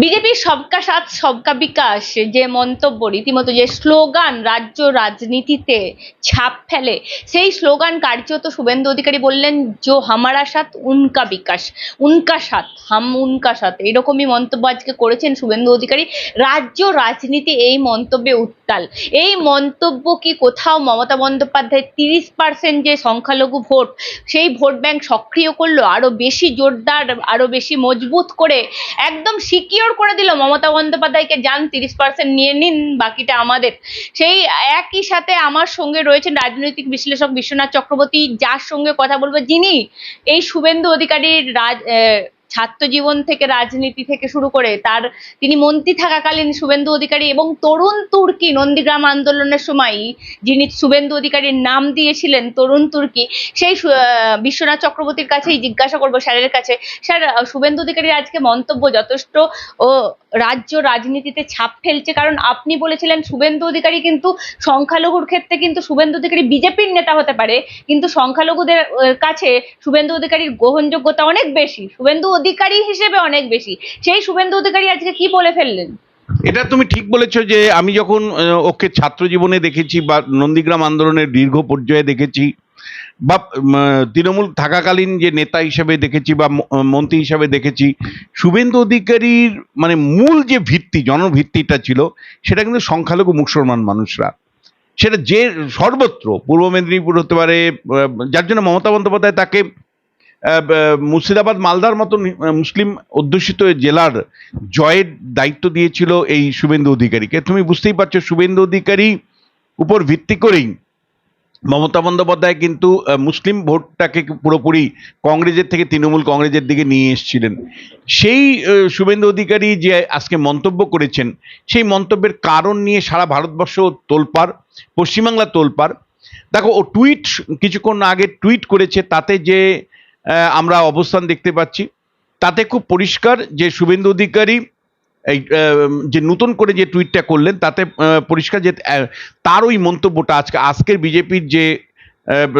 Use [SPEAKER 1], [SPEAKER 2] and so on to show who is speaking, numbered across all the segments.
[SPEAKER 1] বিজেপির সবকা সাথ, সবকা বিকাশ, যে মন্তব্য, রীতিমতো যে স্লোগান রাজ্য রাজনীতিতে ছাপ ফেলে, সেই স্লোগান কার্যত শুভেন্দু অধিকারী বললেন, জো হামারা সাথ, উনকা বিকাশ, উনকা সাথ, হাম উনকা সাথ। এরকমই মন্তব্য আজকে করেছেন শুভেন্দু অধিকারী। রাজ্য রাজনীতি এই মন্তব্যে উত্তাল। এই মন্তব্য কি কোথাও মমতা বন্দ্যোপাধ্যায় তিরিশ পার্সেন্ট যে সংখ্যালঘু ভোট, সেই ভোট ব্যাংক সক্রিয় করল, আরও বেশি জোরদার, আরও বেশি মজবুত করে, একদম সিকিওর করে দিল মমতা বন্দ্যোপাধ্যায়কে, যান তিরিশ পার্সেন্ট নিয়ে নিন, বাকিটা আমাদের। সেই একই সাথে আমার সঙ্গে রয়েছেন রাজনৈতিক বিশ্লেষক বিশ্বনাথ চক্রবর্তী, যার সঙ্গে কথা বলব যিনি এই শুভেন্দু অধিকারীর রাজ ছাত্র জীবন থেকে, রাজনীতি থেকে শুরু করে তার, তিনি মন্ত্রী থাকাকালীন শুভেন্দু অধিকারী এবং তরুণ তুর্কি নন্দীগ্রাম আন্দোলনের সময় যিনি শুভেন্দু অধিকারীর নাম দিয়েছিলেন, তরুণ তুর্কি, সেই বিশ্বনাথ চক্রবর্তীর কাছেই জিজ্ঞাসা করব স্যারের কাছে, স্যার শুভেন্দু অধিকারীর আজকে মন্তব্য যথেষ্ট ও রাজ্য রাজনীতিতে ছাপ ফেলছে, কারণ আপনি বলেছিলেন শুভেন্দু অধিকারী কিন্তু সংখ্যালঘুর ক্ষেত্রে কিন্তু শুভেন্দু অধিকারী বিজেপির নেতা হতে পারে, কিন্তু সংখ্যালঘুদের কাছে শুভেন্দু অধিকারীর গ্রহণযোগ্যতা অনেক বেশি, শুভেন্দু অধিকারী হিসেবে অনেক বেশি। সেই শুভেন্দু অধিকারী আজকে কি বলে ফেললেন?
[SPEAKER 2] এটা তুমি ঠিক বলেছ যে আমি যখন ওকে ছাত্র জীবনে দেখেছি বা নন্দীগ্রাম আন্দোলনের দীর্ঘ পর্যায়ে দেখেছি বা তৃণমূল থাকাকালীন যে নেতা হিসেবে দেখেছি বা মন্ত্রী হিসেবে দেখেছি, শুভেন্দু অধিকারীর মানে মূল যে ভিত্তি, জনভিত্তিটা ছিল, সেটা কিন্তু সংখ্যালঘু মুসলমান মানুষরা। সেটা যে সর্বত্র, পূর্ব মেদিনীপুর হতে পারে যার জন্য মমতা বন্দ্যোপাধ্যায় তাকে মুর্শিদাবাদ, মালদার মতন মুসলিম অধ্যুষিত জেলার জয়ের দায়িত্ব দিয়েছিল এই শুভেন্দু অধিকারীকে তুমি বুঝতেই পারছ, শুভেন্দু অধিকারী উপর ভিত্তি করেই মমতা বন্দ্যোপাধ্যায় কিন্তু মুসলিম ভোটটাকে পুরোপুরি কংগ্রেসের থেকে তৃণমূল কংগ্রেসের দিকে নিয়ে এসেছিলেন। সেই শুভেন্দু অধিকারী যে আজকে মন্তব্য করেছেন, সেই মন্তব্যের কারণ নিয়ে সারা ভারতবর্ষ তোলপাড় পশ্চিমবাংলা তোলপাড়। দেখো, ও টুইট, কিছুক্ষণ আগে টুইট করেছে, তাতে যে আমরা অবস্থান দেখতে পাচ্ছি। তাতে খুব পরিষ্কার যে শুভেন্দু অধিকারী, এই যে নতুন করে যে টুইটটা করলেন, তাতে পরিষ্কার যে তার ওই মন্তব্যটা আজকে, আজকের বিজেপির যে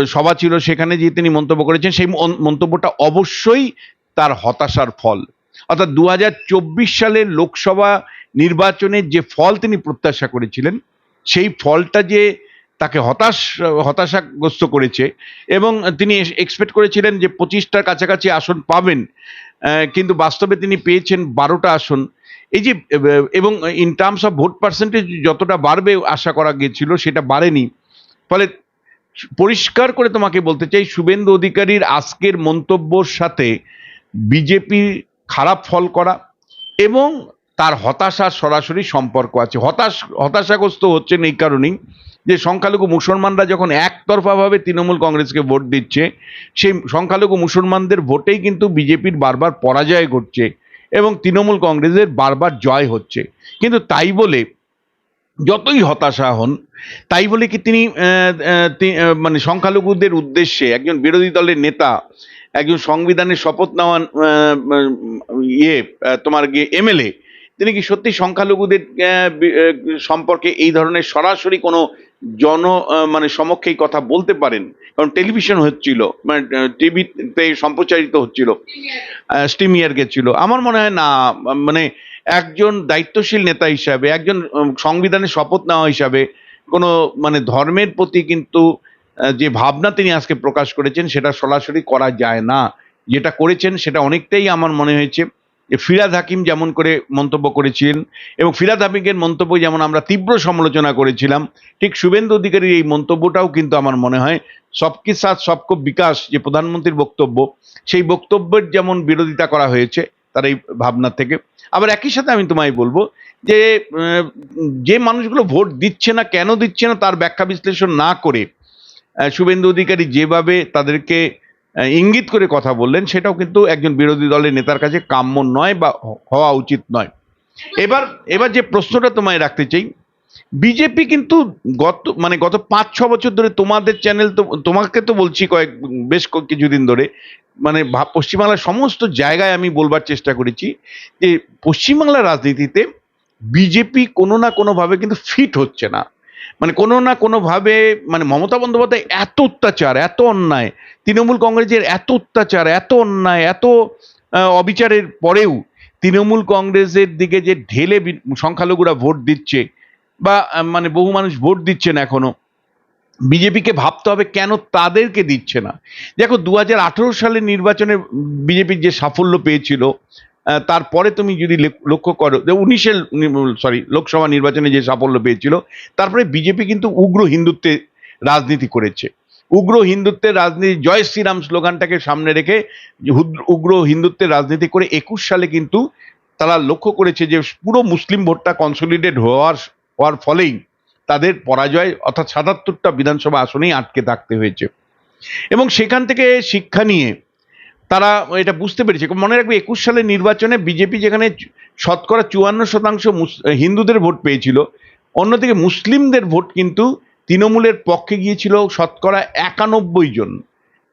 [SPEAKER 2] সভা ছিল, সেখানে যে তিনি মন্তব্য করেছেন, সেই মন- মন্তব্যটা অবশ্যই তার হতাশার ফল। অর্থাৎ দু হাজার চব্বিশ সালের লোকসভা নির্বাচনের যে ফল তিনি প্রত্যাশা করেছিলেন, সেই ফলটা যে তাকে হতাশ, হতাশাগ্রস্ত করেছে এবং তিনি এক্সপেক্ট করেছিলেন যে পঁচিশটার কাছাকাছি আসন পাবেন কিন্তু বাস্তবে তিনি পেয়েছেন বারোটা আসন। এই যে, এবং in terms of vote percentage যতটা বাড়বে আশা করা গিয়েছিল সেটা বাড়েনি। ফলে পরিষ্কার করে তোমাকে বলতে চাই, শুভেন্দু অধিকারীর আজকের মন্তব্যর সাথে বিজেপি খারাপ ফল করা এবং তার হতাশার সরাসরি সম্পর্ক আছে। হতাশ হতাশাগ্রস্ত হচ্ছেন এই কারণেই যে সংখ্যালঘু মুসলমানরা যখন একতরফাভাবে তৃণমূল কংগ্রেসকে ভোট দিচ্ছে সেই সংখ্যালঘু মুসলমানদের ভোটেই কিন্তু বিজেপির বারবার পরাজয় ঘটছে এবং তৃণমূল কংগ্রেসের বারবার জয় হচ্ছে। কিন্তু তাই বলে যতই হতাশা হন তাই বলে কি তিনি মানে সংখ্যালঘুদের উদ্দেশ্যে একজন বিরোধী দলের নেতা একজন সংবিধানের শপথ নেওয়া আহ, উম, ইয়ে তোমার গিয়ে এমএলএ তিনি কি সত্যি সংখ্যালঘুদের সম্পর্কে এই ধরনের সরাসরি কোনো জন মানে সমক্ষে এই কথা বলতে পারেন? কারণ টেলিভিশন হচ্ছিল মানে টিভিতে সম্প্রচারিত হচ্ছিল স্টিমিয়ার গেছিল আমার মনে হয় না মানে একজন দায়িত্বশীল নেতা হিসাবে একজন উম, সংবিধানের শপথ নেওয়া হিসাবে কোনো মানে ধর্মের প্রতি কিন্তু যে ভাবনা তিনি আজকে প্রকাশ করেছেন সেটা সরাসরি করা যায় না। যেটা করেছেন সেটা অনেকটাই আমার মনে হয়েছে ফিরাদ হাকিম যেমন করে মন্তব্য করেছিলেন এবং ফিরাদ হাকিমের মন্তব্য যেমন আমরা তীব্র সমালোচনা করেছিলাম, ঠিক শুভেন্দু অধিকারীর এই মন্তব্যটাও কিন্তু আমার মনে হয় সবকে সাথ সবক বিকাশ যে প্রধানমন্ত্রীর বক্তব্য, সেই বক্তব্যের যেমন বিরোধিতা করা হয়েছে তার এই ভাবনা থেকে। আবার একই সাথে আমি তোমায় বলব যে যে মানুষগুলো ভোট দিচ্ছে না, কেন দিচ্ছে না তার ব্যাখ্যা বিশ্লেষণ না করে শুভেন্দু অধিকারী যেভাবে তাদেরকে ইঙ্গিত করে কথা বললেন, সেটাও কিন্তু একজন বিরোধী দলের নেতার কাছে কাম্য নয় বা হওয়া উচিত নয়। এবার এবার যে প্রশ্নটা তোমায় রাখতে চাই, বিজেপি কিন্তু গত মানে গত পাঁচ, ছ বছর ধরে তোমাদের চ্যানেল তো, তোমাকে তো বলছি কয়েক, বেশ কিছুদিন ধরে মানে পশ্চিমবাংলার সমস্ত জায়গায় আমি বলবার চেষ্টা করেছি যে, পশ্চিমবাংলার রাজনীতিতে বিজেপি কোনো না কোনোভাবে কিন্তু ফিট হচ্ছে না। মানে কোনো না কোনোভাবে মানে মমতা বন্দ্যোপাধ্যায় এত অত্যাচার, এত অন্যায়, তৃণমূল কংগ্রেসের এত অত্যাচার, এত অন্যায়, এত অবিচারের পরেও তৃণমূল কংগ্রেসের দিকে যে ঢেলে সংখ্যালঘুরা ভোট দিচ্ছে বা মানে বহু মানুষ ভোট দিচ্ছেন এখনও, বিজেপিকে ভাবতে হবে কেন তাদেরকে দিচ্ছে না। দেখো দু হাজার আঠেরো সালের নির্বাচনে বিজেপির যে সাফল্য পেয়েছিল তারপরে তুমি যদি লক্ষ্য করো উনিশের সরি লোকসভা নির্বাচনে যে সাফল্য পেয়েছিল, তারপরে বিজেপি কিন্তু উগ্র হিন্দুত্বে রাজনীতি করেছে। উগ্র হিন্দুত্বের রাজনীতি, জয় শ্রীরাম স্লোগানটাকে সামনে রেখে উগ্র হিন্দুত্বের রাজনীতি করে একুশ সালে কিন্তু তারা লক্ষ্য করেছে যে পুরো মুসলিম ভোটটা কনসলিডেট হওয়ার হওয়ার ফলেই তাদের পরাজয় অর্থাৎ সাতাত্তরটা বিধানসভা আসনেই আটকে থাকতে হয়েছে। এবং সেখান থেকে শিক্ষা নিয়ে তারা এটা বুঝতে পেরেছে। মনে রাখবে একুশ সালের নির্বাচনে বিজেপি যেখানে শতকরা চুয়ান্ন শতাংশ হিন্দুদের ভোট পেয়েছিল, অন্যদিকে মুসলিমদের ভোট কিন্তু তৃণমূলের পক্ষে গিয়েছিল শতকরা একানব্বই জন।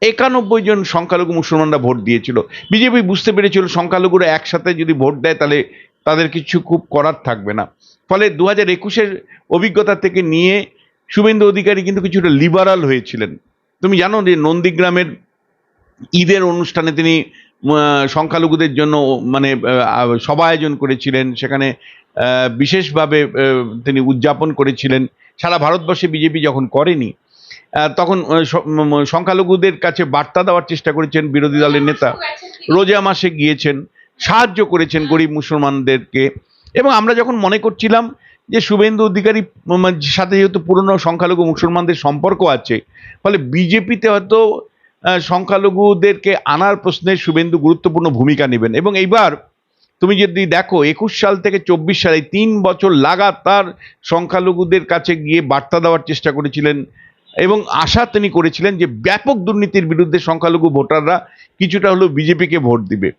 [SPEAKER 2] একানব্বই জন সংখ্যালঘু মুসলমানরা ভোট দিয়েছিল। বিজেপি বুঝতে পেরেছিল সংখ্যালঘুরা একসাথে যদি ভোট দেয় তাহলে তাদের কিছু খুব করার থাকবে না। ফলে দু হাজার একুশের অভিজ্ঞতা থেকে নিয়ে শুভেন্দু অধিকারী কিন্তু কিছুটা লিবারাল হয়েছিলেন। তুমি জানো যে নন্দীগ্রামের ঈদের অনুষ্ঠানে তিনি সংখ্যালঘুদের জন্য মানে সভা আয়োজন করেছিলেন। সেখানে বিশেষভাবে তিনি উদযাপন করেছিলেন। সারা ভারতবর্ষে বিজেপি যখন করেনি তখন সংখ্যালঘুদের কাছে বার্তা দেওয়ার চেষ্টা করেছেন বিরোধী দলের নেতা। রোজা মাসে গিয়েছেন, সাহায্য করেছেন গরিব মুসলমানদেরকে। এবং আমরা যখন মনে করছিলাম যে শুভেন্দু অধিকারী সাথে যেহেতু পুরনো সংখ্যালঘু মুসলমানদের সম্পর্ক আছে, ফলে বিজেপিতে হয়তো সংখ্যালঘুদেরকে আনার প্রশ্নে শুভেন্দু গুরুত্বপূর্ণ ভূমিকা নেবেন। এবং এইবার তুমি যদি দেখো, একুশ সাল থেকে চব্বিশ সালে তিন বছর লাগাতার সংখ্যালঘুদের কাছে গিয়ে বার্তা দেওয়ার চেষ্টা করেছিলেন এবং আশা তিনি করেছিলেন যে ব্যাপক দুর্নীতির বিরুদ্ধে সংখ্যালঘু ভোটাররা কিছুটা হলেও বিজেপিকে ভোট দিবে।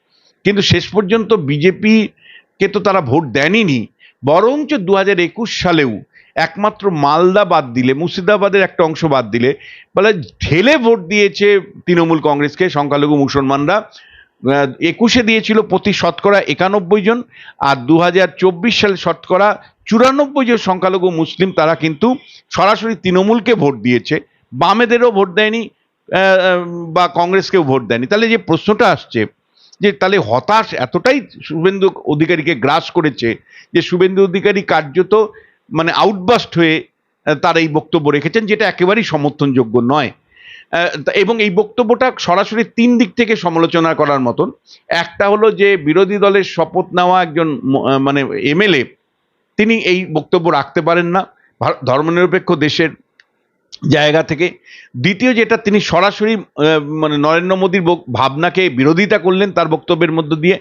[SPEAKER 2] কিন্তু শেষ পর্যন্ত বিজেপিকে তো তারা ভোট দেনইনি বরঞ্চ দু হাজার একুশ সালেও একমাত্র মালদা বাদ দিলে, মুর্শিদাবাদের একটা অংশ বাদ দিলে, বলে ঢেলে ভোট দিয়েছে তৃণমূল কংগ্রেসকে, সংখ্যালঘু মুসলমানরা। একুশে দিয়েছিল প্রতি শতকরা একানব্বই জন, আর দু হাজার চব্বিশ সালে শতকরা চুরানব্বই জন সংখ্যালঘু মুসলিম, তারা কিন্তু সরাসরি তৃণমূলকে ভোট দিয়েছে। বামেদেরও ভোট দেয়নি বা কংগ্রেসকেও ভোট দেয়নি। তাহলে যে প্রশ্নটা আসছে, যে তাহলে হতাশ এতটাই শুভেন্দু অধিকারীকে গ্রাস করেছে, যে শুভেন্দু অধিকারী কার্যত মানে আউটবাস্ট হয়ে তার এই বক্তব্য রেখেছেন, যেটা একেবারেই সমর্থনযোগ্য নয়। এবং এই বক্তব্যটা সরাসরি তিন দিক থেকে সমালোচনা করার মতন। একটা হলো যে, বিরোধী দলের শপথ নেওয়া একজন মানে এমএলএ, তিনি এই বক্তব্য রাখতে পারেন না ধর্মনিরপেক্ষ দেশের জায়গা থেকে। দ্বিতীয় যেটা, তিনি সরাসরি মানে নরেন্দ্র মোদীর ভাবনাকে বিরোধিতা করলেন তার বক্তব্যের মধ্য দিয়ে।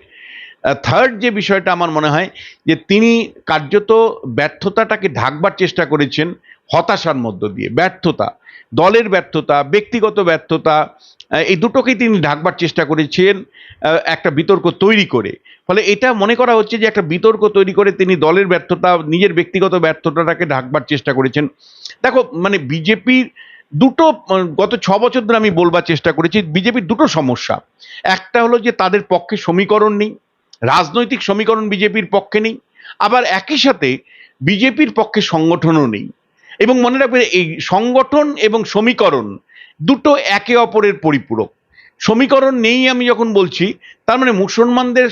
[SPEAKER 2] থার্ড যে বিষয়টা আমার মনে হয়, যে তিনি কার্যত ব্যর্থতাটাকে ঢাকবার চেষ্টা করেছেন হতাশার মধ্য দিয়ে, ব্যর্থতা, দলের ব্যর্থতা, ব্যক্তিগত ব্যর্থতা এই দুটোকেই তিনি ঢাকবার চেষ্টা করেছেন একটা বিতর্ক তৈরি করে। ফলে এটা মনে করা হচ্ছে যে একটা বিতর্ক তৈরি করে তিনি দলের ব্যর্থতা, নিজের ব্যক্তিগত ব্যর্থতাটাকে ঢাকবার চেষ্টা করেছেন। দেখো মানে বিজেপির দুটো গত ছ বছর ধরে আমি বলবার চেষ্টা করেছি, বিজেপির দুটো সমস্যা। একটা হলো যে তাদের পক্ষে সমীকরণ নেই রাজনৈতিক সমীকরণ বিজেপির পক্ষে নেই, আবার একই সাথে বিজেপির পক্ষে সংগঠনও নেই। এবং মনে রাখবে এই সংগঠন এবং সমীকরণ দুটো একে অপরের পরিপূরক। সমীকরণ নেই আমি যখন বলছি, তার মানে মুসলমানদের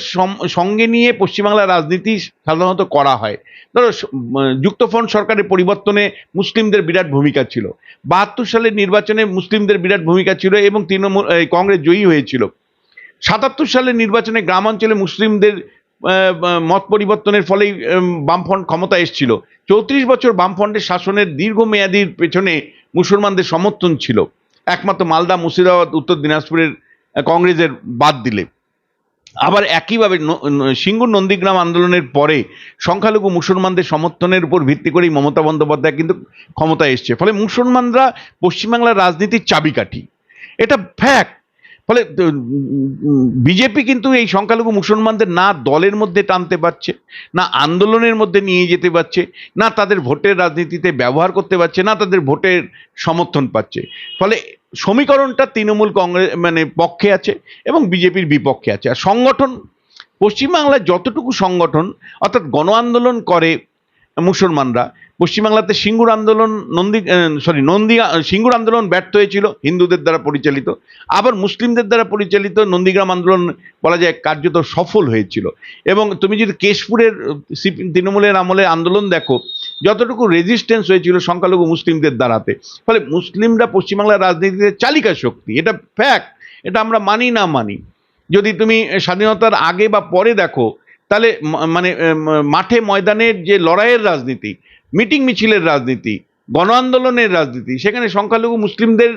[SPEAKER 2] সঙ্গে নিয়ে পশ্চিমবাংলার রাজনীতি সাধারণত করা হয়। ধরো যুক্তফ্রন্ট সরকারের পরিবর্তনে মুসলিমদের বিরাট ভূমিকা ছিল। বাহাত্তর সালের নির্বাচনে মুসলিমদের বিরাট ভূমিকা ছিল এবং তৃণমূল কংগ্রেস জয়ী হয়েছিল। সাতাত্তর সালের নির্বাচনে গ্রামাঞ্চলে মুসলিমদের মত পরিবর্তনের ফলেই বামফ্রন্ট ক্ষমতা এসেছিল। চৌত্রিশ বছর বামফ্রন্টের শাসনের দীর্ঘমেয়াদীর পেছনে মুসলমানদের সমর্থন ছিল। একমাত্র মালদা, মুর্শিদাবাদ, উত্তর দিনাজপুরের কংগ্রেসের বাদ দিলে। আবার একইভাবে সিঙ্গুর নন্দীগ্রাম আন্দোলনের পরে সংখ্যালঘু মুসলমানদের সমর্থনের উপর ভিত্তি করেই মমতা বন্দ্যোপাধ্যায় কিন্তু ক্ষমতায় এসছে। ফলে মুসলমানরা পশ্চিমবাংলার রাজনীতির চাবিকাঠি। এটা ফ্যাক্ট ফলে বিজেপি কিন্তু এই সংখ্যালঘু মুসলমানদের না দলের মধ্যে টানতে পারছে, না আন্দোলনের মধ্যে নিয়ে যেতে পারছে, না তাদের ভোটের রাজনীতিতে ব্যবহার করতে পারছে, না তাদের ভোটের সমর্থন পাচ্ছে। ফলে সমীকরণটা তৃণমূল কংগ্রেস মানে পক্ষে আছে এবং বিজেপির বিপক্ষে আছে। আর সংগঠন, পশ্চিমবাংলায় যতটুকু সংগঠন, অর্থাৎ গণ আন্দোলন করে মুসলমানরা। পশ্চিমবাংলাতে সিঙ্গুর আন্দোলন নন্দী সরি নন্দী সিঙ্গুর আন্দোলন ব্যর্থ হয়েছিল, হিন্দুদের দ্বারা পরিচালিত। আবার মুসলিমদের দ্বারা পরিচালিত নন্দীগ্রাম আন্দোলন বলা যায় কার্যত সফল হয়েছিল। এবং তুমি যদি কেশপুরের তৃণমূলের আমলে আন্দোলন দেখো, যতটুকু রেজিস্ট্যান্স হয়েছিল সংখ্যালঘু মুসলিমদের দ্বারাতে। ফলে মুসলিমরা পশ্চিমবাংলার রাজনীতিতে চালিকা শক্তি, এটা ফ্যাক্ট এটা আমরা মানি না মানি। যদি তুমি স্বাধীনতার আগে বা পরে দেখো তাহলে মানে মাঠে ময়দানের যে লড়াইয়ের রাজনীতি, মিটিং মিছিলের রাজনীতি, গণ আন্দোলনের রাজনীতি, সেখানে সংখ্যালঘু মুসলিমদের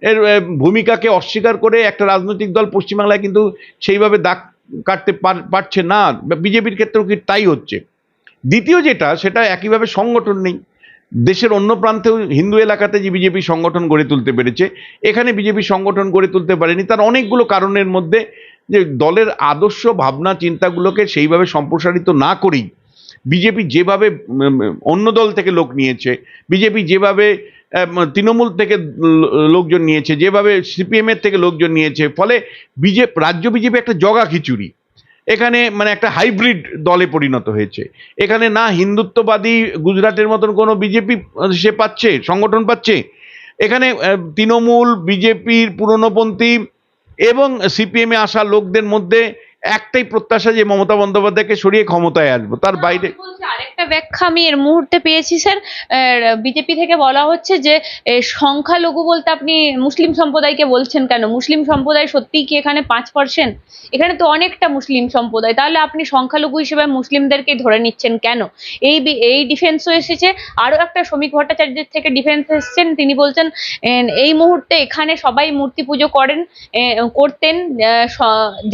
[SPEAKER 2] এর ভূমিকাকে অস্বীকার করে একটা রাজনৈতিক দল পশ্চিমবাংলায় কিন্তু সেইভাবে দাগ কাটতে পার- পারছে না। বিজেপির ক্ষেত্রেও কি তাই হচ্ছে? দ্বিতীয় যেটা, সেটা একইভাবে সংগঠন নেই। দেশের অন্য প্রান্তেও হিন্দু এলাকাতে যে বিজেপি সংগঠন গড়ে তুলতে পেরেছে, এখানে বিজেপি সংগঠন গড়ে তুলতে পারেনি। তার অনেকগুলো কারণের মধ্যে যে দলের আদর্শ ভাবনা চিন্তাগুলোকে সেইভাবে সম্প্রসারিত না করেই বিজেপি যেভাবে অন্য দল থেকে লোক নিয়েছে, বিজেপি যেভাবে তৃণমূল থেকে লোকজন নিয়েছে, যেভাবে সিপিএমের থেকে লোকজন নিয়েছে, ফলে বিজেপি রাজ্য বিজেপি একটা জগা খিচুড়ি। এখানে মানে একটা হাইব্রিড দলে পরিণত হয়েছে। এখানে না হিন্দুত্ববাদী গুজরাটের মতন কোনো বিজেপি সে পাচ্ছে, সংগঠন পাচ্ছে। এখানে তৃণমূল, বিজেপির পুরনোপন্থী এবং সিপিএমে আসা লোকদের মধ্যে একটাই প্রত্যাশা যে মমতা বন্দ্যোপাধ্যায়কে সরিয়ে ক্ষমতায় আসব। তার বাইরে
[SPEAKER 1] আরেকটা ব্যাখ্যা আমি এর মুহূর্তে পেয়েছি স্যার। বিজেপি থেকে বলা হচ্ছে যে সংখ্যালঘু বলতে আপনি মুসলিম সম্প্রদায়কে বলছেন কেন? মুসলিম সম্প্রদায় সত্যিই কি এখানে পাঁচ পার্সেন্ট এখানে তো অনেকটা মুসলিম সম্প্রদায়। তাহলে আপনি সংখ্যালঘু হিসেবে মুসলিমদেরকে ধরে নিচ্ছেন কেন? এই এই ডিফেন্সও এসেছে। আরও একটা শ্রমিক ভট্টাচার্যের থেকে ডিফেন্স এসেছেন। তিনি বলছেন এই মুহূর্তে এখানে সবাই মূর্তি পুজো করেন করতেন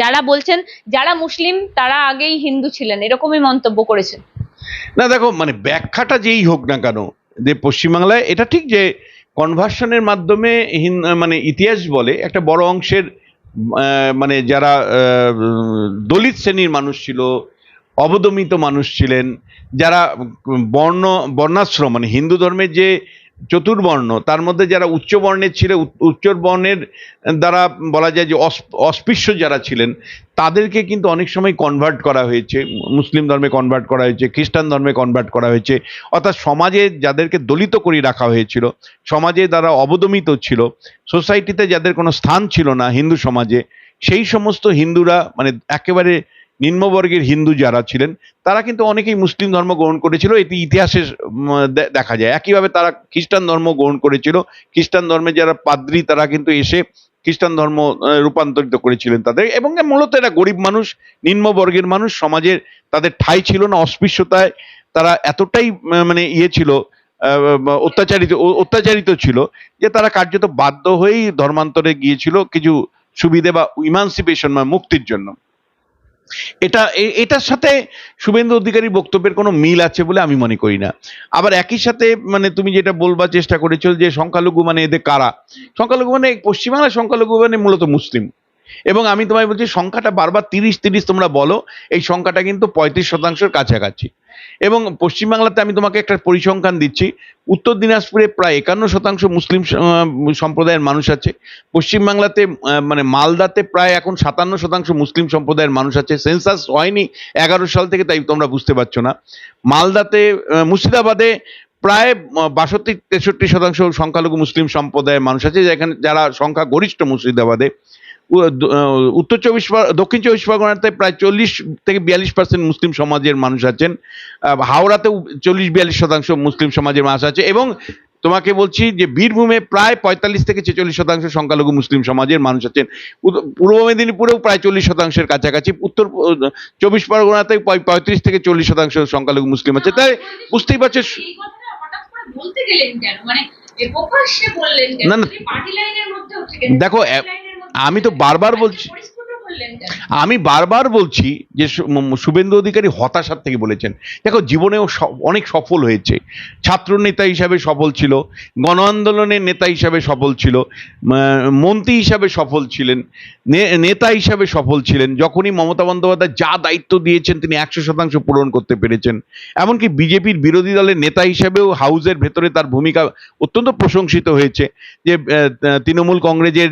[SPEAKER 1] যারা বলছেন যারা মুসলিম, তারা আগেই হিন্দু ছিলেন। এরকমই মন্তব্য করেছেন।
[SPEAKER 2] না, দেখো মানে ব্যাখ্যাটা যেই হোক না কেন, যে পশ্চিমবাংলায়, এটা ঠিক যে কনভার্সনের মাধ্যমে মানে ইতিহাস বলে, একটা বড় অংশের মানে যারা দলিত শ্রেণির মানুষ ছিল, অবদমিত মানুষ ছিলেন, যারা বর্ণ, বর্ণাশ্রম মানে হিন্দু ধর্মের যে চতুর্বর্ণ, তার মধ্যে যারা উচ্চ বর্ণের ছিল, উচ্চ- উচ্চ বর্ণের দ্বারা বলা যায় যে অস- অস্পৃশ্য যারা ছিলেন, তাদেরকে কিন্তু অনেক সময় কনভার্ট করা হয়েছে। মুসলিম ধর্মে কনভার্ট করা হয়েছে, খ্রিস্টান ধর্মে কনভার্ট করা হয়েছে। অর্থাৎ সমাজে যাদেরকে দলিত করে রাখা হয়েছিল, সমাজে তারা অবদমিত ছিল সোসাইটিতে যাদের কোনো স্থান ছিল না হিন্দু সমাজে, সেই সমস্ত হিন্দুরা মানে একেবারে নিম্নবর্গের হিন্দু যারা ছিলেন, তারা কিন্তু অনেকেই মুসলিম ধর্ম গ্রহণ করেছিল, এটি ইতিহাসে দেখা যায়। একইভাবে তারা খ্রিস্টান ধর্ম গ্রহণ করেছিল, খ্রিস্টান ধর্মে যারা পাদ্রী, তারা কিন্তু এসে খ্রিস্টান ধর্ম রূপান্তরিত করেছিলেন তাদের। এবং মূলত এরা গরিব মানুষ, নিম্নবর্গের মানুষ, সমাজের তাদের ঠাঁই ছিল না, অস্পৃশ্যতায় তারা এতটাই মানে ইয়ে ছিল অত্যাচারিত অত্যাচারিত ছিল যে তারা কার্যত বাধ্য হয়েই ধর্মান্তরে গিয়েছিল কিছু সুবিধে বা ইমানসিপেশন মুক্তির জন্য। এটা এটার সাথে শুভেন্দু অধিকারী বক্তব্যের কোনো মিল আছে বলে আমি মনে করি না। আবার একই সাথে মানে তুমি যেটা বলবার চেষ্টা করেছ যে সংখ্যালঘু মানে এদের কারা? সংখ্যালঘু মানে পশ্চিমবাংলার সংখ্যালঘু মানে মূলত মুসলিম। এবং আমি তোমায় বলছি, সংখ্যাটা বারবার তিরিশ তিরিশ তোমরা বলো, এই সংখ্যাটা কিন্তু পঁয়ত্রিশ শতাংশের কাছাকাছি। এবং পশ্চিমবাংলাতে আমি তোমাকে একটা পরিসংখ্যান দিচ্ছি, উত্তর দিনাজপুরে প্রায় একান্ন শতাংশ মুসলিম সম্প্রদায়ের মানুষ আছে। পশ্চিমবাংলাতে মানে মালদাতে প্রায় এখন সাতান্ন শতাংশ মুসলিম সম্প্রদায়ের মানুষ আছে। সেন্সাস হয়নি এগারো সাল থেকে, তাই তোমরা বুঝতে পারছ না। মালদাতে মুর্শিদাবাদে প্রায় বাষট্টি, তেষট্টি শতাংশ সংখ্যালঘু মুসলিম সম্প্রদায়ের মানুষ আছে, যেখানে যারা সংখ্যা গরিষ্ঠ মুর্শিদাবাদে। উত্তর চব্বিশ দক্ষিণ চব্বিশ পরগনাতে প্রায় চল্লিশ থেকে বিয়াল্লিশ পার্সেন্ট মুসলিম সমাজের মানুষ আছেন। হাওড়াতেও চল্লিশ বিয়াল্লিশ শতাংশ মুসলিম সমাজের মানুষ আছে এবং তোমাকে বলছি যে বীরভূমে প্রায় পঁয়তাল্লিশ থেকে ছেচল্লিশ শতাংশ সংখ্যালঘু মুসলিম সমাজের মানুষ আছেন। পূর্ব মেদিনীপুরেও প্রায় চল্লিশ শতাংশের কাছাকাছি উত্তর চব্বিশ পরগনাতে পঁয়ত্রিশ থেকে চল্লিশ শতাংশ সংখ্যালঘু মুসলিম আছে। তাই বুঝতেই পারছ
[SPEAKER 1] বলতে গেলেন কেন? মানে
[SPEAKER 2] না, না।
[SPEAKER 1] হচ্ছে
[SPEAKER 2] দেখো, আমি তো বারবার বলছি- আমি বারবার বলছি যে শুভেন্দু অধিকারী হতাশার থেকে বলেছেন। দেখো, জীবনেও অনেক সফল হয়েছে। ছাত্র নেতা হিসাবে সফল ছিল গণ আন্দোলনের নেতা হিসাবে সফল ছিল মন্ত্রী হিসাবে সফল ছিলেন নেতা হিসাবে সফল ছিলেন। যখনই মমতা বন্দ্যোপাধ্যায় যা দায়িত্ব দিয়েছেন, তিনি একশো শতাংশ পূরণ করতে পেরেছেন। এমনকি বিজেপির বিরোধী দলের নেতা হিসাবেও হাউসের ভেতরে তার ভূমিকা অত্যন্ত প্রশংসিত হয়েছে যে তৃণমূল কংগ্রেসের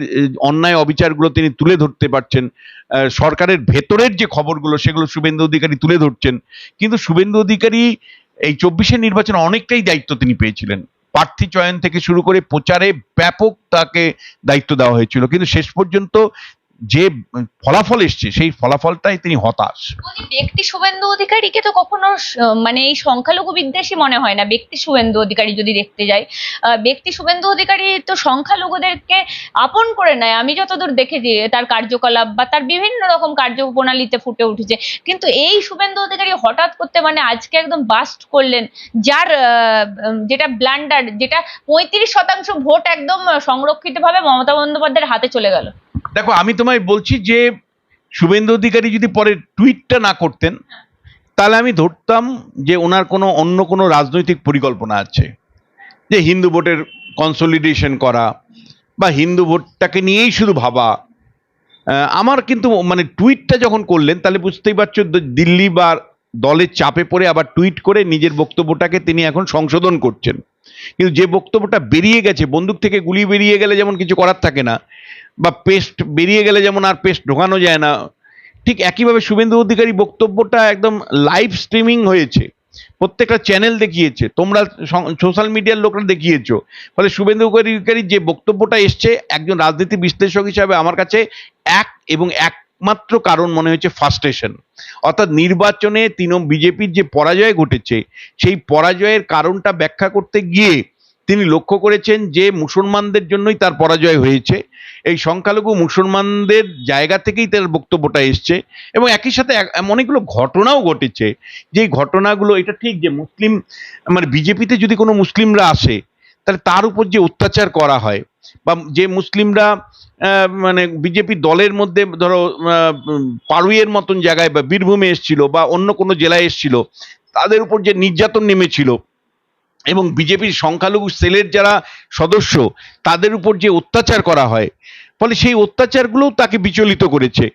[SPEAKER 2] অন্যায় অবিচারগুলো তিনি তুলে ধরতে পারছেন। সরকারের ভেতরের যে খবরগুলো, সেগুলো শুভেন্দু অধিকারী তুলে ধরছেন। কিন্তু শুভেন্দু অধিকারী এই চব্বিশের নির্বাচনে অনেকটাই দায়িত্ব তিনি পেয়েছিলেন। প্রার্থী চয়ন থেকে শুরু করে প্রচারে ব্যাপক তাকে দায়িত্ব দেওয়া হয়েছিল। কিন্তু শেষ পর্যন্ত যে ফলাফল এসছে, সেই ফলাফলটাই তিনি হতাশ।
[SPEAKER 1] ব্যক্তি শুভেন্দু অধিকারীকে তো কখনো মানে এই সংখ্যালঘু বিদ্বেষী মনে হয় না। ব্যক্তি শুভেন্দু অধিকারী যদি দেখতে যাই ব্যক্তি শুভেন্দু অধিকারী তো সংখ্যালঘুদেরকে আপন করে নেয়। আমি যতদূর দেখেছি, তার কার্যকলাপ বা তার বিভিন্ন রকম কার্যপ্রণালীতে ফুটে উঠেছে। কিন্তু এই শুভেন্দু অধিকারী হঠাৎ করতে মানে আজকে একদম বাস্ট করলেন, যার যেটা ব্লান্ডার, যেটা পঁয়ত্রিশ শতাংশ ভোট একদম সংরক্ষিতভাবে মমতা বন্দ্যোপাধ্যায়ের হাতে চলে গেল।
[SPEAKER 2] দেখো, আমি তোমায় বলছি যে শুভেন্দু অধিকারী যদি পরে টুইটটা না করতেন, তাহলে আমি ধরতাম যে ওনার কোনো অন্য কোনো রাজনৈতিক পরিকল্পনা আছে। যে হিন্দু ভোটের কনসলিডেশন করা বা হিন্দু ভোটটাকে নিয়েই শুধু ভাবা। আমার কিন্তু মানে টুইটটা যখন করলেন, তাহলে বুঝতেই পারছ দিল্লি বা দলের চাপে পড়ে আবার টুইট করে নিজের বক্তব্যটাকে তিনি এখন সংশোধন করছেন। কিন্তু যে বক্তব্যটা বেরিয়ে গেছে, বন্দুক থেকে গুলি বেরিয়ে গেলে যেমন কিছু করার থাকে না বা পেস্ট বেরিয়ে গেলে যেমন আর পেস্ট ঢোকানো যায় না, ঠিক একইভাবে শুভেন্দু অধিকারী বক্তব্যটা একদম লাইভ স্ট্রিমিং হয়েছে। প্রত্যেকটা চ্যানেল দেখিয়েছে, তোমরা সোশ্যাল মিডিয়ার লোকরা দেখিয়েছো। ফলে শুভেন্দু অধিকারীর যে বক্তব্যটা এসছে, একজন রাজনীতি বিশ্লেষক হিসাবে আমার কাছে এক এবং একমাত্র কারণ মনে হয়েছে ফার্স্টেশন অর্থাৎ নির্বাচনে তিন বিজেপির যে পরাজয় ঘটেছে, সেই পরাজয়ের কারণটা ব্যাখ্যা করতে গিয়ে তিনি লক্ষ্য করেছেন যে মুসলমানদের জন্যই তার পরাজয় হয়েছে। এই সংখ্যালঘু মুসলমানদের জায়গা থেকেই তার বক্তব্যটা এসছে এবং একই সাথে অনেকগুলো ঘটনাও ঘটেছে। যেই ঘটনাগুলো, এটা ঠিক যে মুসলিম মানে বিজেপিতে যদি কোনো মুসলিমরা আসে, তাহলে তার উপর যে অত্যাচার করা হয় বা যে মুসলিমরা মানে বিজেপি দলের মধ্যে ধরো পারুইয়ের মতন জায়গায় বা বীরভূমে এসছিল বা অন্য কোনো জেলায় এসছিল, তাদের উপর যে নির্যাতন নেমেছিল এবং বিজেপির সংখ্যালঘু সেলের যারা সদস্য, তাদের উপর যে অত্যাচার করা হয়, ফলে সেই অত্যাচারগুলোও তাকে বিচলিত করেছে।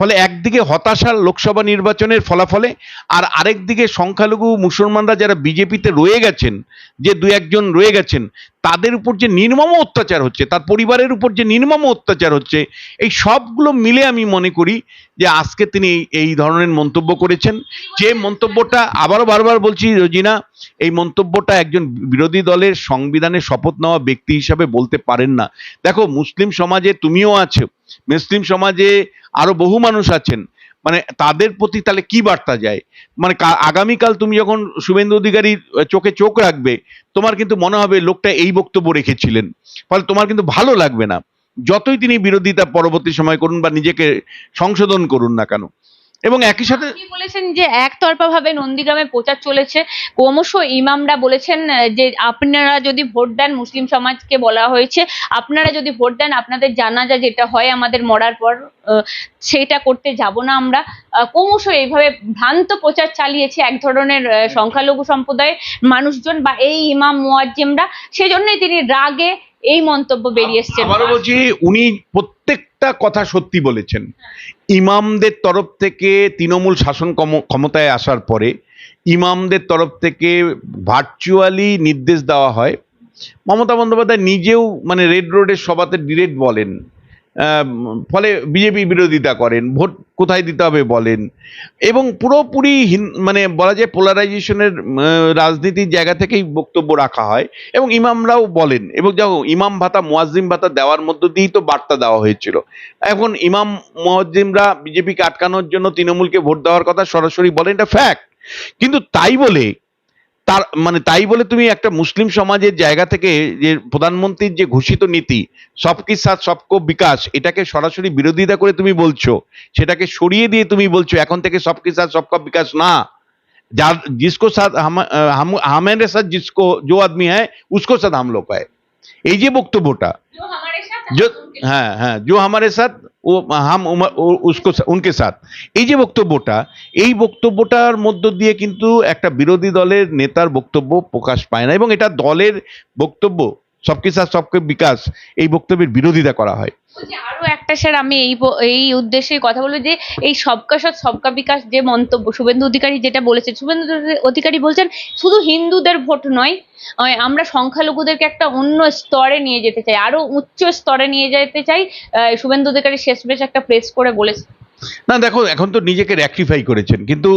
[SPEAKER 2] ফলে একদিকে হতাশা লোকসভা নির্বাচনের ফলাফলে আর আরেকদিকে সংখ্যালঘু মুসলমানরা যারা বিজেপিতে রয়ে গেছেন, যে দু একজন রয়ে গেছেন তাদের উপর যে নির্মম অত্যাচার হচ্ছে, তার পরিবারের উপর যে নির্মম অত্যাচার হচ্ছে, এই সবগুলো মিলে আমি মনে করি যে আজকে তিনি এই- ধরনের মন্তব্য করেছেন। যে মন্তব্যটা আবারও বারবার বলছি রোজিনা, এই মন্তব্যটা একজন বিরোধী দলের সংবিধানে শপথ নেওয়া ব্যক্তি হিসাবে বলতে পারেন না। দেখো, মুসলিম সমাজে তুমিও আছো, মুসলিম সমাজে আরও বহু মানুষ আছেন। মানে তাদের প্রতি তাহলে কি বার্তা যায়? মানে আগামীকাল তুমি যখন শুভেন্দু অধিকারীর চোখে চোখ রাখবে, তোমার কিন্তু মনে হবে লোকটা এই বক্তব্য রেখেছিলেন। ফলে তোমার কিন্তু ভালো লাগবে না। যতই তিনি বিরোধিতা পরবর্তী সময় করুন বা নিজেকে সংশোধন করুন না কেন। এবং একই সাথে
[SPEAKER 1] বলেছেন যে একতরফা ভাবে নন্দীগ্রামে প্রচার চলেছে। ক্রমশ ইমামরা বলেছেন যে আপনারা যদি ভোট দেন মুসলিম সমাজকে বলা হয়েছে আপনারা যদি ভোট দেন আপনাদের জানা জানাজা যেটা হয় আমাদের মরার পর সেটা করতে যাব না আমরা। ক্রমশ এইভাবে ভ্রান্ত প্রচার চালিয়েছে এক ধরনের সংখ্যালঘু সম্প্রদায়ের মানুষজন বা এই ইমাম মুয়াজ্জিমরা। সেজন্যই তিনি রাগে এই মন্তব্য বেরিয়ে এসছেন।
[SPEAKER 2] আবারও বলছি উনি প্রত্যেকটা কথা সত্যি বলেছেন। ইমামদের তরফ থেকে তৃণমূল শাসন ক্ষমতায় আসার পরে ইমামদের তরফ থেকে ভার্চুয়ালি নির্দেশ দেওয়া হয়। মমতা বন্দ্যোপাধ্যায় নিজেও মানে রেড রোডের সভাতে ডিরেক্ট বলেন। ফলে বিজেপি বিরোধিতা করেন, ভোট কোথায় দিতে হবে বলেন। এবং পুরোপুরি মানে বলা যায় পোলারাইজেশনের রাজনীতির জায়গা থেকেই বক্তব্য রাখা হয়। এবং ইমামরাও বলেন, এবং দেখো ইমাম ভাতা, মুয়াজ্জিম ভাতা দেওয়ার মধ্য দিয়েই তো বার্তা দেওয়া হয়েছিল। এখন ইমাম, মুয়াজ্জিমরা বিজেপিকে আটকানোর জন্য তৃণমূলকে ভোট দেওয়ার কথা সরাসরি বলেন এটা ফ্যাক্ট কিন্তু তাই বলে তার মানে তাই বলে তুমি একটা মুসলিম সমাজের জায়গা থেকে যে প্রধানমন্ত্রীর যে ঘোষিত নীতি সবকি সাথ সবকো বিকাশ এটাকে সরাসরি বিরোধিতা করে তুমি বলছো সেটাকে সরিয়ে দিয়ে তুমি বলছো এখন থেকে সবকি সাথ সবকা বিকাশ না যার जिसको साथ हम हम हमारे साथ जिसको जो आदमी है उसको साथ हम लोग है এই যে বক্তব্যটা
[SPEAKER 1] जो हमारे साथ
[SPEAKER 2] जो হ্যাঁ হ্যাঁ जो हमारे साथ ও হাম উসকো উনকে সাথ। এই যে বক্তব্যটা, এই বক্তব্যটার মধ্য দিয়ে কিন্তু একটা বিরোধী দলের নেতার বক্তব্য প্রকাশ পায় না, এবং এটা দলের বক্তব্য। সবকে সাথ সবকে বিকাশ এই বক্তব্যের বিরোধিতা করা হয়।
[SPEAKER 1] আরও একটা স্যার আমি এই এই উদ্দেশ্যে কথা বলব যে এই সবকা সাথ সবকা বিকাশ যে মন্তব্য শুভেন্দু অধিকারী যেটা বলেছে শুভেন্দু অধিকারী বলছেন শুধু হিন্দুদের ভোট নয় আমরা সংখ্যালঘুদেরকে একটা অন্য স্তরে নিয়ে যেতে চাই আরও উচ্চ স্তরে নিয়ে যেতে চাই শুভেন্দু অধিকারী শেষমেশ একটা প্রেস করে বলেছে।
[SPEAKER 2] না দেখো এখন তো নিজেকে র্যাকটিফাই করেছেন কিন্তু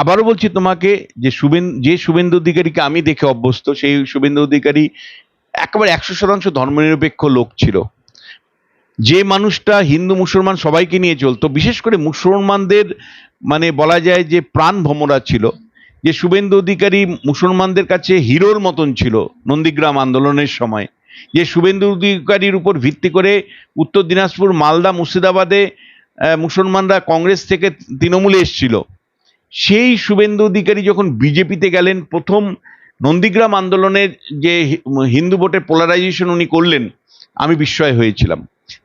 [SPEAKER 2] আবারও বলছি তোমাকে যে শুভেন যে শুভেন্দু অধিকারীকে আমি দেখে অভ্যস্ত সেই শুভেন্দু অধিকারী একেবারে একশো শতাংশ ধর্মনিরপেক্ষ লোক ছিল। যে মানুষটা হিন্দু, মুসলমান সবাইকে নিয়ে চলতো, বিশেষ করে মুসলমানদের মানে বলা যায় যে প্রাণ ভমরা ছিল, যে শুভেন্দু অধিকারী মুসলমানদের কাছে হিরোর মতন ছিল নন্দীগ্রাম আন্দোলনের সময়। যে শুভেন্দু অধিকারীর উপর ভিত্তি করে উত্তর দিনাজপুর, মালদা, মুর্শিদাবাদে মুসলমানরা কংগ্রেস থেকে তৃণমূলে এসেছিল। সেই শুভেন্দু অধিকারী যখন বিজেপিতে গেলেন, প্রথম নন্দীগ্রাম আন্দোলনের যে হিন্দু ভোটের পোলারাইজেশন উনি করলেন, আমি বিস্ময় হয়েছিলাম।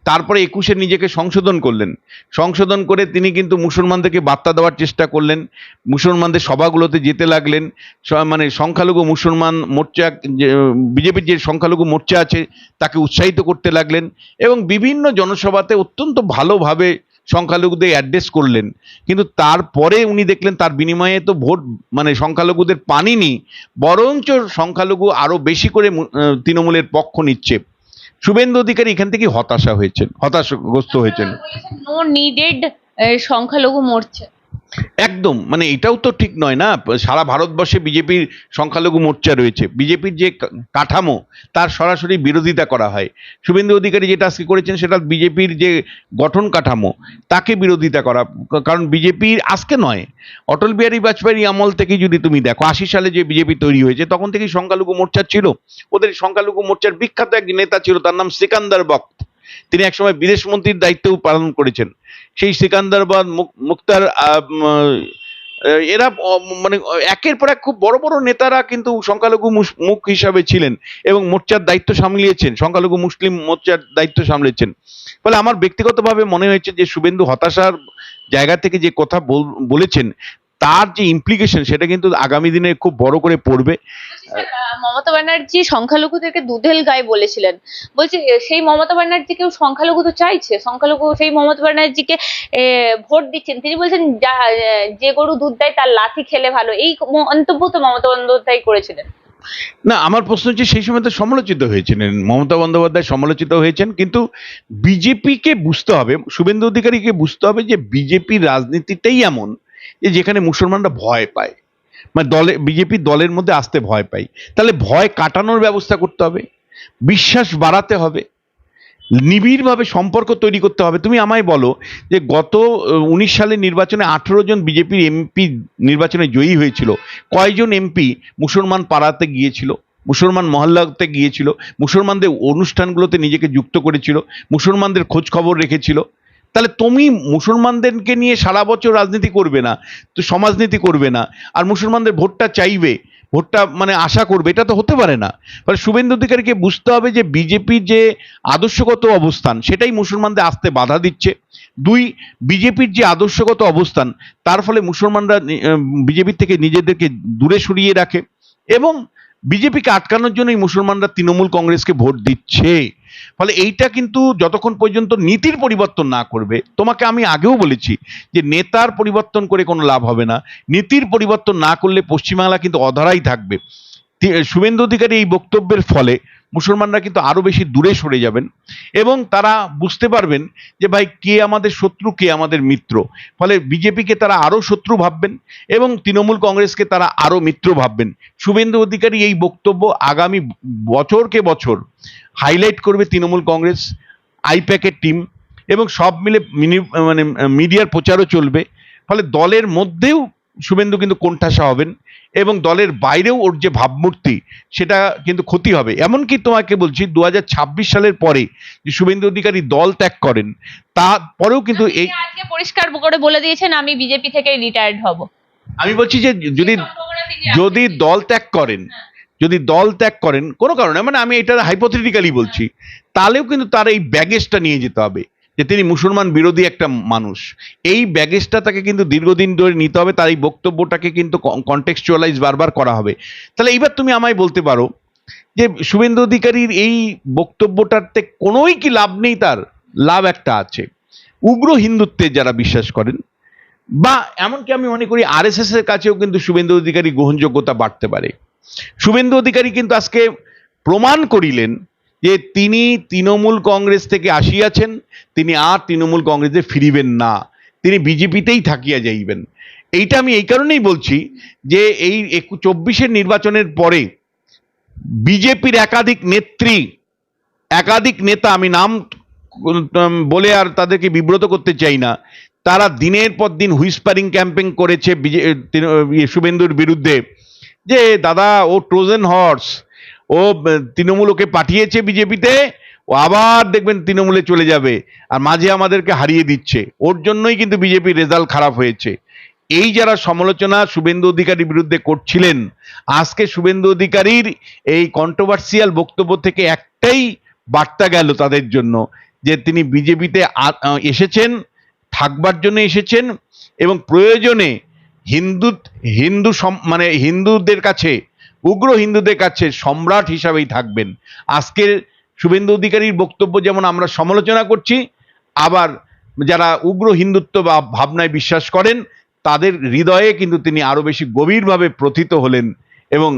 [SPEAKER 2] তারপরে একুশে নিজেকে সংশোধন করলেন। সংশোধন করে তিনি কিন্তু মুসলমানদেরকে বার্তা দেওয়ার চেষ্টা করলেন। মুসলমানদের সভাগুলোতে যেতে লাগলেন। মানে সংখ্যালঘু মুসলমান মোর্চা বিজেপির যে সংখ্যালঘু মোর্চা আছে, তাকে উৎসাহিত করতে লাগলেন। এবং বিভিন্ন জনসভাতে অত্যন্ত ভালোভাবে সংখ্যালঘুদের অ্যাড্রেস করলেন। কিন্তু তারপরে উনি দেখলেন তার বিনিময়ে তো ভোট মানে সংখ্যালঘুদের পানিনি বরঞ্চ সংখ্যালঘু আরও বেশি করে তৃণমূলের পক্ষ নিচ্ছে। শুভেন্দু অধিকারী এখান থেকে হতাশা হয়েছেন, হতাশাগ্রস্ত হয়েছেন।
[SPEAKER 1] নিডেড সংখ্যালঘু মোর্চা
[SPEAKER 2] একদম মানে এটাও তো ঠিক নয় না? সারা ভারতবর্ষে বিজেপির সংখ্যালঘু মোর্চা রয়েছে। বিজেপির যে কাঠামো, তার সরাসরি বিরোধিতা করা হয়। শুভেন্দু অধিকারী যেটা আজকে করেছেন, সেটা বিজেপির যে গঠন কাঠামো, তাকে বিরোধিতা করা কারণ বিজেপির আজকে নয়। অটল বিহারী বাজপেয়ীর আমল থেকে যদি তুমি দেখো, আশি সালে যে বিজেপি তৈরি হয়েছে, তখন থেকেই সংখ্যালঘু মোর্চা ছিল। ওদের সংখ্যালঘু মোর্চার বিখ্যাত এক নেতা ছিল, তার নাম সিকান্দার বক্ত। তিনি একসময় বিদেশ মন্ত্রীর দায়িত্বও পালন করেছেন। সেই সিকান্দারবাদ মুক্তার এরা মানে একের পর এক খুব বড় বড় নেতারা কিন্তু সংখ্যালঘু মুখ হিসাবে ছিলেন এবং মোর্চার দায়িত্ব সামলিয়েছেন, সংখ্যালঘু মুসলিম মোর্চার দায়িত্ব সামলেছেন। ফলে আমার ব্যক্তিগতভাবে মনে হয়েছে যে শুভেন্দু হতাশার জায়গা থেকে যে কথা বল- বলেছেন তার যে ইমপ্লিকেশন সেটা কিন্তু আগামী দিনে খুব বড় করে পড়বে।
[SPEAKER 1] আহ, মমতা ব্যানার্জি সংখ্যালঘুদেরকে দুধেল গায়ে বলেছিলেন। বলছি সেই মমতা ব্যানার্জি কেউ সংখ্যালঘু তো চাইছে? সংখ্যালঘু সেই মমতা ব্যানার্জিকে ভোট দিচ্ছেন। তিনি বলছেন যে গরু দুধ দেয় তার লাথি খেলে ভালো। এই মন্তব্য তো মমতা বন্দ্যোপাধ্যায় করেছিলেন।
[SPEAKER 2] না আমার প্রশ্ন হচ্ছে সেই সময় তো সমালোচিত হয়েছিলেন। মমতা বন্দ্যোপাধ্যায় সমালোচিত হয়েছেন কিন্তু বিজেপিকে বুঝতে হবে শুভেন্দু অধিকারীকে বুঝতে হবে যে বিজেপির রাজনীতিটাই এমন যেখানে মুসলমানরা ভয় পায়। মানে দলে, বিজেপি দলের মধ্যে আসতে ভয় পায়। তাহলে ভয় কাটানোর ব্যবস্থা করতে হবে, বিশ্বাস বাড়াতে হবে, নিবিড়ভাবে সম্পর্ক তৈরি করতে হবে। তুমি আমায় বলো যে গত উনিশ সালের নির্বাচনে আঠেরো জন বিজেপির এমপি নির্বাচনে জয়ী হয়েছিল। কয়জন এমপি মুসলমান পাড়াতে গিয়েছিল? মুসলমান মহল্লাতে গিয়েছিল? মুসলমানদের অনুষ্ঠানগুলোতে নিজেকে যুক্ত করেছিল? মুসলমানদের খোঁজ খবর রেখেছিল? তাহলে তুমি মুসলমানদেরকে নিয়ে সারা বছর রাজনীতি করবে না, তো সমাজনীতি করবে না, আর মুসলমানদের ভোটটা চাইবে, ভোটটা মানে আশা করবে, এটা তো হতে পারে না। ফলে শুভেন্দু অধিকারীকে বুঝতে হবে যে বিজেপির যে আদর্শগত অবস্থান, সেটাই মুসলমানদের আসতে বাধা দিচ্ছে। দুই, বিজেপির যে আদর্শগত অবস্থান, তার ফলে মুসলমানরা বিজেপির থেকে নিজেদেরকে দূরে সরিয়ে রাখে এবং বিজেপিকে আটকানোর জন্যই মুসলমানরা তৃণমূল কংগ্রেসকে ভোট দিচ্ছে। ফলে এইটা কিন্তু যতক্ষণ পর্যন্ত নীতির পরিবর্তন না করবে, তোমাকে আমি আগেও বলেছি যে নেতার পরিবর্তন করে কোনো লাভ হবে না। নীতির পরিবর্তন না করলে পশ্চিমবাংলা কিন্তু অধারাই থাকবে। শুভেন্দু অধিকারী এই বক্তব্যের ফলে মুসলমানরা কিন্তু আরও বেশি দূরে সরে যাবেন এবং তারা বুঝতে পারবেন যে ভাই কে আমাদের শত্রু, কে আমাদের মিত্র। ফলে বিজেপিকে তারা আরও শত্রু ভাববেন এবং তৃণমূল কংগ্রেসকে তারা আরও মিত্র ভাববেন। শুভেন্দু অধিকারী এই বক্তব্য আগামী বছরকে বছর হাইলাইট করবে তৃণমূল কংগ্রেস, আইপ্যাকের টিম এবং সব মিলে মিনি- মানে মিডিয়ার প্রচারও চলবে। ফলে দলের মধ্যেও শুভেন্দু কিন্তু কোণঠাসা হবেন। এবং দলের বাইরেও ওর যে ভাবমূর্তি সেটা কিন্তু ক্ষতি হবে। এমনকি তোমাকে বলছি দু হাজার ছাব্বিশ সালের পরে যে শুভেন্দু অধিকারী দল ত্যাগ করেন তারপরেও কিন্তু এই
[SPEAKER 1] আজকে পরিষ্কার করে বলে দিয়েছেন আমি বিজেপি থেকে রিটায়ার্ড হব।
[SPEAKER 2] আমি বলছি যে যদি যদি দল ত্যাগ করেন যদি দল ত্যাগ করেন কোনো কারণে মানে আমি এটা হাইপোথেটিক্যালি বলছি তাহলেও কিন্তু তার এই ব্যাগেজটা নিয়ে যেতে হবে। যে তিনি মুসলমান বিরোধী একটা মানুষ। এই ব্যাগেজটা তাকে কিন্তু দীর্ঘদিন ধরে নিতে হবে, তার এই বক্তব্যটাকে কিন্তু কন্টেক্সচুয়ালাইজ বারবার করা হবে। তাহলে এইবার তুমি আমায় বলতে পারো যে শুভেন্দু অধিকারীর এই বক্তব্যটাতে কোনোই কি লাভ নেই তার? লাভ একটা আছে। উগ্র হিন্দুত্বে যারা বিশ্বাস করেন, বা এমনকি আমি মনে করি আরএসএস এর কাছেও কিন্তু শুভেন্দু অধিকারী গ্রহণযোগ্যতা বাড়তে পারে। শুভেন্দু অধিকারী কিন্তু আজকে প্রমাণ করিলেন যে তিনি তৃণমূল কংগ্রেস থেকে আসিয়াছেন তিনি আর তৃণমূল কংগ্রেসে ফিরিবেন না। তিনি বিজেপিতেই থাকিয়া যাইবেন। এইটা আমি এই কারণেই বলছি যে এই একু চব্বিশের নির্বাচনের পরে বিজেপির একাধিক নেত্রী একাধিক নেতা আমি নাম বলে আর তাদেরকে বিব্রত করতে চাই না তারা দিনের পর দিন হুইসপারিং ক্যাম্পেইন করেছে বিজে- ইয়ে, শুভেন্দুর বিরুদ্ধে যে দাদা ও ট্রোজেন হর্স ও আহ, তৃণমূল ওকে পাঠিয়েছে বিজেপিতে ও আবার দেখবেন তৃণমূলে চলে যাবে আর মাঝে আমাদেরকে হারিয়ে দিচ্ছে। ওর জন্যই কিন্তু বিজেপির রেজাল্ট খারাপ হয়েছে। এই যারা সমালোচনা শুভেন্দু অধিকারীর বিরুদ্ধে করছিলেন আজকে শুভেন্দু অধিকারীর এই কন্ট্রোভার্সিয়াল বক্তব্য থেকে একটাই বার্তা গেল তাদের জন্য যে তিনি বিজেপিতে এসেছেন থাকবার জন্য এসেছেন এবং প্রয়োজনে হিন্দু হিন্দু মানে হিন্দুদের কাছে উগ্র হিন্দুদের কাছে সম্রাট হিসাবেই থাকবেন। আজকের শুভেন্দু অধিকারীর বক্তব্য যেমন আমরা সমালোচনা করছি, আবার যারা উগ্র হিন্দুত্ব বা ভাবনায় বিশ্বাস করেন, তাদের হৃদয়ে কিন্তু তিনি আরও বেশি গভীরভাবে প্রথিত হলেন এবং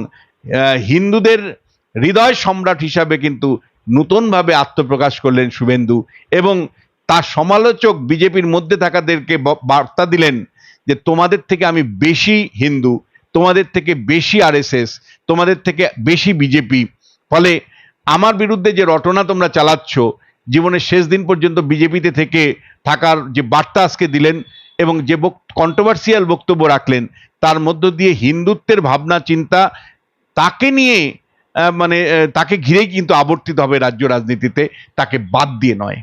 [SPEAKER 2] হিন্দুদের হৃদয় সম্রাট হিসাবে কিন্তু নূতনভাবে আত্মপ্রকাশ করলেন শুভেন্দু এবং তার সমালোচক বিজেপির মধ্যে থাকাদেরকে বার্তা দিলেন যে তোমাদের থেকে আমি বেশি হিন্দু, তোমাদের থেকে বেশি আরএসএস তোমাদের থেকে বেশি বিজেপি। ফলে আমার বিরুদ্ধে যে রটনা তোমরা চালাচ্ছ, জীবনের শেষ দিন পর্যন্ত বিজেপিতে থেকে থাকার যে বার্তা আজকে দিলেন এবং যে কন্ট্রোভার্সিয়াল বক্তব্য রাখলেন, তার মধ্য দিয়ে হিন্দুত্বের ভাবনা, চিন্তা, তাকে নিয়ে মানে তাকে ঘিরেই কিন্তু আবর্তিত হবে রাজ্য রাজনীতিতে, তাকে বাদ দিয়ে নয়।